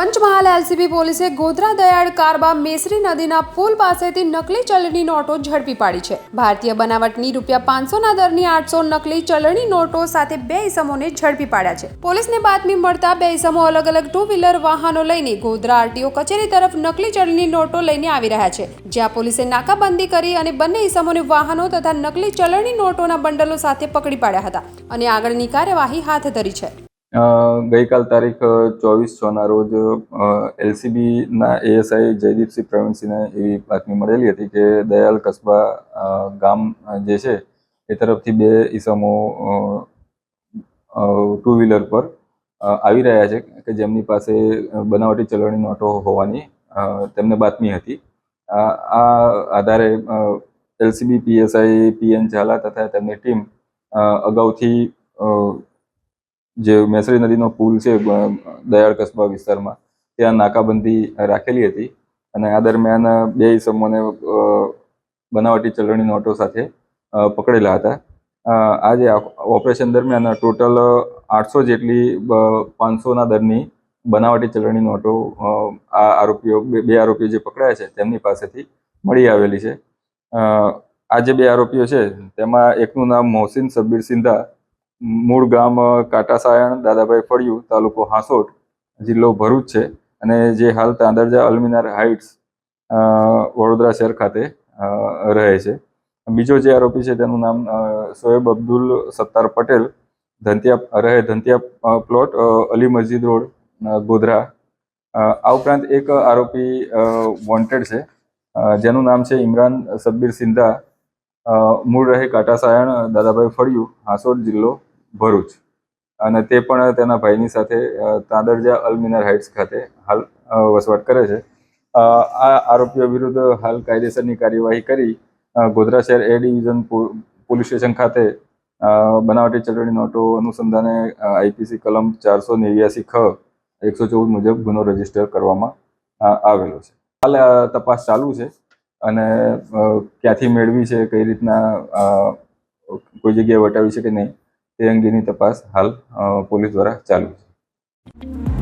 Panchmahal LCB પોલીસે ગોધરા દયાળ કારબા મેસરી નદીના પુલ પાસેથી નકલી ચલણી નોટો ઝડપી પાડી છે. ભારતીય બનાવટની રૂપિયા પાંચસોના દરની આઠસો નકલી ચલણી નોટો સાથે બે ઇસમોને ઝડપી પાડ્યા છે. પોલીસને બાતમી મળતા બે ઇસમો અલગ અલગ ટુ વ્હીલર વાહનો લઈને ગોધરા આરટીઓ કચેરી તરફ નકલી ચલણી નોટો લઈને આવી રહ્યા છે. જ્યાં પોલીસે નાકાબંધી કરી અને બંને ઇસમોને વાહનો તથા નકલી ચલણી નોટોના બંડલો સાથે પકડી પાડ્યા હતા અને આગળની કાર્યવાહી હાથ ધરી છે. ગઈકાલ તારીખ ચોવીસ છના રોજ એલસીબીના એએસઆઈ જયદીપસિંહ પ્રવીણસિંહને એવી બાતમી મળેલી હતી કે દયાલ કસ્બા ગામ જે છે, એ તરફથી બે ઈસમો ટુ વ્હીલર પર આવી રહ્યા છે કે જેમની પાસે બનાવટી ચલણી નોટો હોવાની તેમને બાતમી હતી. આ આધારે એલસીબી, પીએસઆઈ, પીએન ઝાલા તથા તેમની ટીમ અગાઉથી જે મેસરી નદીનો પુલ છે દયાળ કસ્બા વિસ્તારમાં, ત્યાં નાકાબંધી રાખેલી હતી. અને આ દરમિયાન બે ઇસમોને બનાવટી ચલણી નોટો સાથે પકડેલા હતા. આજે ઓપરેશન દરમિયાન ટોટલ આઠસો જેટલી પાંચસોના દરની બનાવટી ચલણી નોટો આ આરોપીઓ, બે આરોપીઓ જે પકડાયા છે, તેમની પાસેથી મળી આવેલી છે. આ જે બે આરોપીઓ છે, તેમાં એકનું નામ મોહસિન સબ્બીર સિંધા મૂળ ગામ કાટાસાયણ, દાદાભાઈ ફળિયું, તાલુકો હાંસોટ, જિલ્લો ભરૂચ છે. અને જે હાલ તાંદરજા અલ્મિનાર હાઇટ્સ વડોદરા શહેર ખાતે રહે છે. બીજો જે આરોપી છે તેનું નામ સોએબ અબ્દુલ સત્તાર પટેલ. ધંતિયા, રહે ધંતિયા પ્લોટ અલી મસ્જિદ રોડ ગોધરા. આ ઉપરાંત એક આરોપી વોન્ટેડ છે. જેનું નામ છે ઇમરાન સબ્બીર સિંધા. મૂળ રહે કાટાસાયણ, દાદાભાઈ ફળિયું, હાંસોટ જિલ્લો ભરૂચ. અને તે પણ તેના ભાઈની સાથે તાદરજા અલમિનાર હાઇટ્સ ખાતે હાલ વસવાટ કરે છે. આ આરોપીઓ વિરુદ્ધ હાલ કાયદેસરની કાર્યવાહી કરી ગોધરા શહેર એ ડિવિઝન પોલીસ સ્ટેશન ખાતે બનાવટી ચલણી નોટો અનુસંધાને આઈપીસી કલમ ચારસો નેવ્યાસી ખ એકસો ચૌદ મુજબ ગુનો રજિસ્ટર કરવામાં આવેલો છે. હાલ તપાસ ચાલુ છે અને ક્યાંથી મેળવી છે, કઈ રીતના કોઈ જગ્યાએ વટાવી છે કે નહીં તે અંગેની તપાસ હાલ પોલીસ દ્વારા ચાલુ છે.